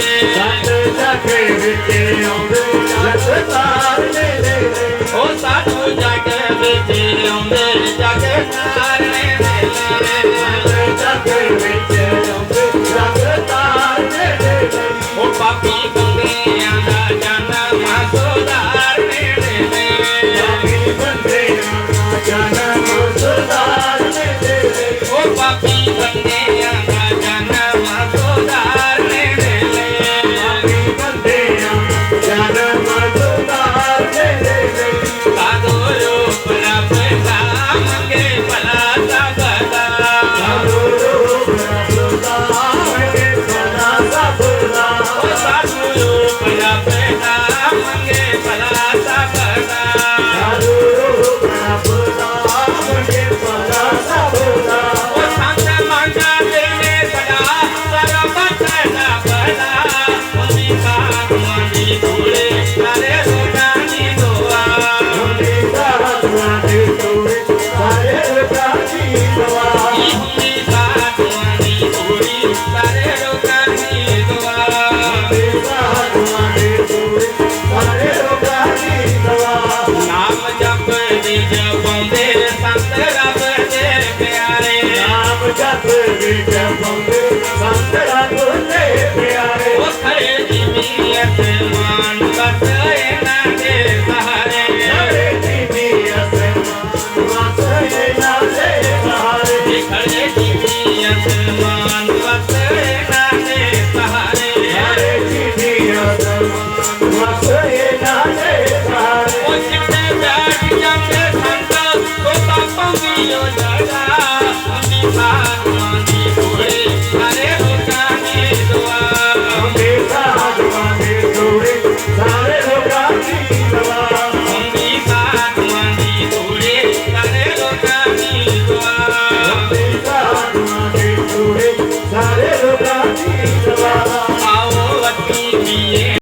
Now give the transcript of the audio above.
ਸੰਤ ਜਗ ਵਿੱਚ ਆਉਂਦੇ ਜਗ ਤਾਰਨੇ ਦੇ ਉਹ ਸਾਧੂ ਜਗ ਵਿੱਚ ਆਉਂਦੇ ਜਗ ਤਾਰਨੇ ਵੇਲੇ ਸੰਤ ਜਗ ਵਿੱਚ ਆਉਂਦੇ ਜਗ ਤਾਰਨੇ ਦੇ ਉਹ ਪਾਪੀ ਬੰਦਿਆਂ ਦਾ ਜਨਮ ਸੁਧਾਰਨੇ ਵੇਲੇ ਪਾਪੀ ਬੰਦਿਆਂ ਦਾ ਜਨਮ ਸੁਧਾਰਨੇ ਦੇ ਉਹ ਪਾਪੀ ਬੰਦਿਆਂ ਜਪ ਦੇ ਜਪਾਉਂਦੇ ਸੰਤ ਰੱਬ ਦੇ ਪਿਆਰੇ। ਨਾਮ ਜਪ ਵਿੱਚ ਪਾਉਂਦੇ ਸੰਤ ਰੱਬ